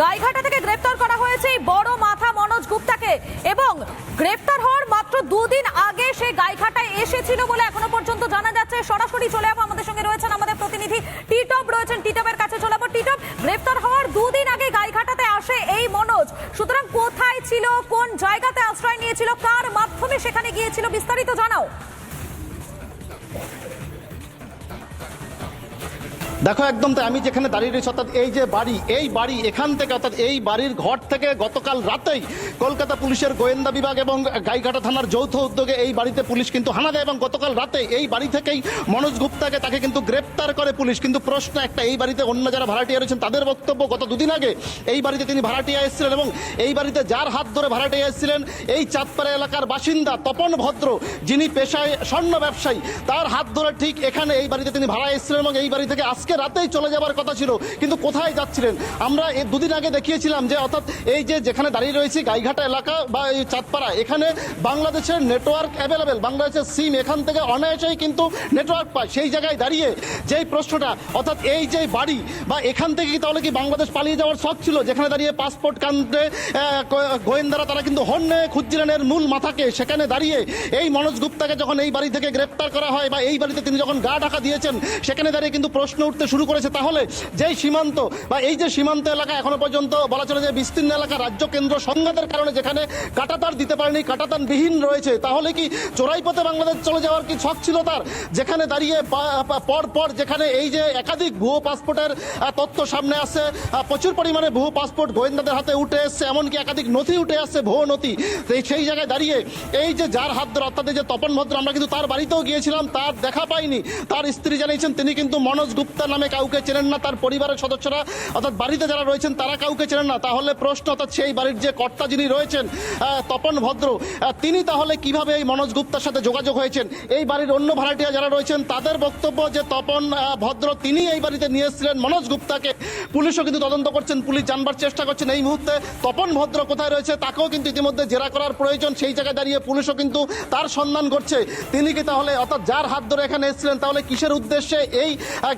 গাইঘাটা থেকে গ্রেপ্তার করা হয়েছে বড় মাথা মনোজ গুপ্তাকে। এবং গ্রেপ্তার হওয়ার মাত্র দুদিন আগে সে গাইঘাটায় এসেছিল বলে এখনও পর্যন্ত জানা যাচ্ছে। সরাসরি চলে যাব আমাদের সঙ্গে রয়েছেন আমাদের প্রতিনিধি টিটপ, রয়েছেন টিটপের কাছে চলে যাব টিটপ গ্রেপ্তার হওয়ার দুদিন আগে গাইঘাটাতে আসে এই মনোজ। সুতরাং কোথায় ছিল, কোন জায়গাতে আশ্রয় নিয়েছিল, কার মাধ্যমে সেখানে গিয়েছিল বিস্তারিত জানাও। দেখো একদম তাই, আমি যেখানে দাঁড়িয়ে রয়েছি, অর্থাৎ এই যে বাড়ি, এই বাড়ি এখান থেকে, অর্থাৎ এই বাড়ির ঘর থেকে গতকাল রাতেই কলকাতা পুলিশের গোয়েন্দা বিভাগ এবং গাইঘাটা থানার যৌথ উদ্যোগে এই বাড়িতে পুলিশ কিন্তু হানা দেয় এবং গতকাল রাতে এই বাড়ি থেকেই মনোজ গুপ্তাকে তাকে কিন্তু গ্রেপ্তার করে পুলিশ। কিন্তু প্রশ্ন একটা, এই বাড়িতে অন্য যারা ভাড়াটিয়া রয়েছেন, তাদের বক্তব্য গত দুদিন আগে এই বাড়িতে তিনি ভাড়াটিয়া এসেছিলেন এবং এই বাড়িতে যার হাত ধরে ভাড়াটিয়া এসেছিলেন, এই চাঁদপাড়া এলাকার বাসিন্দা তপন ভদ্র, যিনি পেশায় স্বর্ণ ব্যবসায়ী, তার হাত ধরে ঠিক এখানে এই বাড়িতে তিনি ভাড়া এসেছিলেন এবং এই বাড়ি থেকে আজকে রাতেই চলে যাবার কথা ছিল, কিন্তু কোথায় যাচ্ছিলেন? আমরা দুদিন আগে দেখিয়েছিলাম যে, অর্থাৎ এই যে যেখানে দাঁড়িয়ে রয়েছি, গাইঘাটা এলাকা বা এই চাঁদপাড়া, এখানে বাংলাদেশের নেটওয়ার্ক অ্যাভেলেবেল বাংলাদেশের সিম এখান থেকে অনায়াসেই কিন্তু নেটওয়ার্ক পায়। সেই জায়গায় দাঁড়িয়ে যেই প্রশ্নটা, অর্থাৎ এই যে বাড়ি, বা এখান থেকে কি তাহলে কি বাংলাদেশ পালিয়ে যাওয়ার শখ ছিল? যেখানে দাঁড়িয়ে পাসপোর্ট কাণ্ডে গোয়েন্দারা তারা কিন্তু হন্যে খুঁজছিলেন এর মূল মাথাকে। সেখানে দাঁড়িয়ে এই মনোজ গুপ্তাকে যখন এই বাড়ি থেকে গ্রেপ্তার করা হয়, বা এই বাড়িতে তিনি যখন গা ঢাকা দিয়েছেন, সেখানে দাঁড়িয়ে কিন্তু প্রশ্ন উঠতে শুরু করেছে তাহলে যেই সীমান্ত বা এই যে সীমান্ত এলাকা এখনও পর্যন্ত বলা চলে যে বিস্তীর্ণ এলাকা, রাজ্য কেন্দ্র সংঘাতের কারণে যেখানে কাটাতার দিতে পারেনি কাটাতান বিহীন রয়েছে, তাহলে কি চোরাই পথে বাংলাদেশ চলে যাওয়ার কি শখ ছিল তার? যেখানে দাঁড়িয়ে পর পর যেখানে এই যে একাধিক ভুয়ো পাসপোর্টের তথ্য সামনে আসছে প্রচুর পরিমাণে ভুয়ো পাসপোর্ট গোয়েন্দাদের হাতে উঠে এসছে, এমনকি একাধিক নথি উঠে আসছে, ভুয়ো নথি। সেই জায়গায় দাঁড়িয়ে এই যে যার হাত ধরে, অর্থাৎ যে তপন ভদ্র, আমরা কিন্তু তার বাড়িতেও গিয়েছিলাম, তার দেখা পাইনি। তার স্ত্রী জানিয়েছেন, তিনি কিন্তু মনোজ গুপ্তা নামে কাউকে চেনেন না তার পরিবারের সদস্যরা অর্থাৎ বাড়িতে যারা রয়েছেন তারা কাউকে চেনেন না। তাহলে প্রশ্ন অর্থাৎ সেই বাড়ির যে কর্তা যিনি রয়েছেন তপন ভদ্র তিনি তাহলে কীভাবে এই মনোজ গুপ্তার সাথে যোগাযোগ হয়েছেন? এই বাড়ির অন্য ভাড়াটিয়া যারা রয়েছেন তাদের বক্তব্য যে তপন ভদ্র তিনি এই বাড়িতে নিয়ে এসেছিলেন মনোজ গুপ্তাকে। পুলিশও কিন্তু তদন্ত করছেন পুলিশ জানবার চেষ্টা করছেন। এই মুহূর্তে তপন ভদ্র কোথায় রয়েছে তাকেও কিন্তু ইতিমধ্যে জেরা করার প্রয়োজন। সেই জায়গায় দাঁড়িয়ে পুলিশও কিন্তু তার সন্ধান করছে। তিনি কি তাহলে অর্থাৎ যার হাত ধরে এখানে এসেছিলেন তাহলে কিসের উদ্দেশ্যে এই আহ,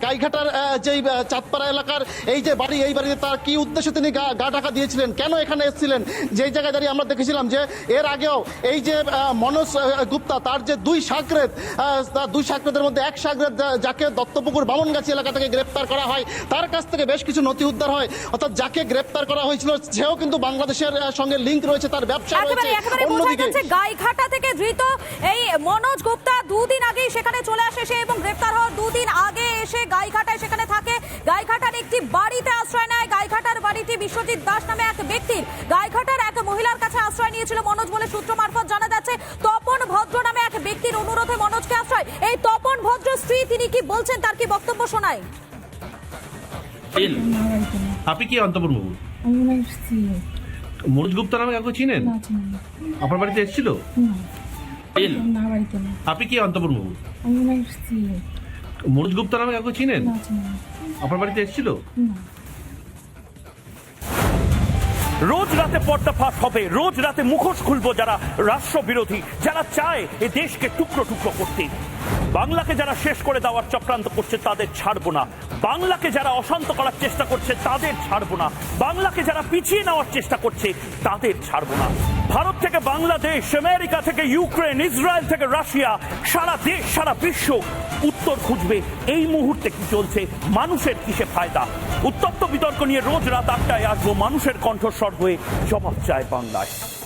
আহ, যেই চাঁদপাড়া এলাকার এই যে বাড়ি এই বাড়িতে তার কি উদ্দেশ্যে তিনি গা ঢাকা দিয়েছিলেন? কেন এখানে এসেছিলেন? যেই জায়গায় দাঁড়িয়ে আমরা দেখেছিলাম যে এর আগেও এই যে মনোজ গুপ্তা তার যে দুই সাকরেত দুই সাকরেতের মধ্যে এক সাকরেত যাকে দত্তপুকুর বামনগাছি এলাকা থেকে গ্রেপ্তার করা হয় তার কাছ থেকে বেশ কিছু নথি উদ্ধার হয়। অর্থাৎ যাকে গ্রেপ্তার করা হয়েছিল সেও কিন্তু বাংলাদেশের সঙ্গে লিঙ্ক রয়েছে তার ব্যবসা রয়েছে। অন্যদিকে গাইঘাটা থেকে ধৃত এই মনোজ গুপ্তা দুদিন আগেই সেখানে চলে আসে সে এবং গ্রেপ্তার হওয়ার দুদিন আগে এসে গাইঘাটায় সেখানে থাকে। গাইঘাটার একটি বাড়িতে আশ্রয় নেয়। গাইঘাটার বাড়িটি বিশ্বজিৎ দাস নামে এক ব্যক্তির। গাইঘাটার এক মহিলার কাছে আশ্রয় নিয়েছিল মনোজ বলে সূত্র মারফত জানা যাচ্ছে তপন ভদ্র নামে এক ব্যক্তির অনুরোধে মনোজকে আশ্রয়। এই তপন ভদ্র স্ত্রী তিনি কি বলছেন তার কি বক্তব্য শোনায়? আপনি কি অন্তপুর বাবু? মনোজ গুপ্তা নামে কাউকে চিনেন? না আপনার বাড়িতে এসেছিল? আপনি কি অন্তপুর বাবু? মনোজ গুপ্তা নামে কাউকে চিনেন। আপনার বাড়িতে এসেছিল? রোজ রাতে পর্দা ফাঁস হবে রোজ রাতে মুখোশ খুলবো যারা রাষ্ট্র বিরোধী যারা চায় এ দেশকে টুকরো টুকরো করতে। বাংলাকে যারা শেষ করে দেওয়ার চক্রান্ত করছে তাদের ছাড়বো না। বাংলাকে যারা অশান্ত করার চেষ্টা করছে তাদের ছাড়বো না। বাংলাকে যারা পিছিয়ে নেওয়ার চেষ্টা করছে তাদের ছাড়বো না। ভারত থেকে বাংলাদেশ আমেরিকা থেকে ইউক্রেন ইসরায়েল থেকে রাশিয়া সারা দেশ সারা বিশ্ব উত্তর খুঁজবে, এই মুহূর্তে কি চলছে, মানুষের কিসে ফায়দা? উত্তপ্ত বিতর্ক নিয়ে রোজ রাত আটটায় আসব, মানুষের কণ্ঠস্বর হয়ে জবাব চায় বাংলায়।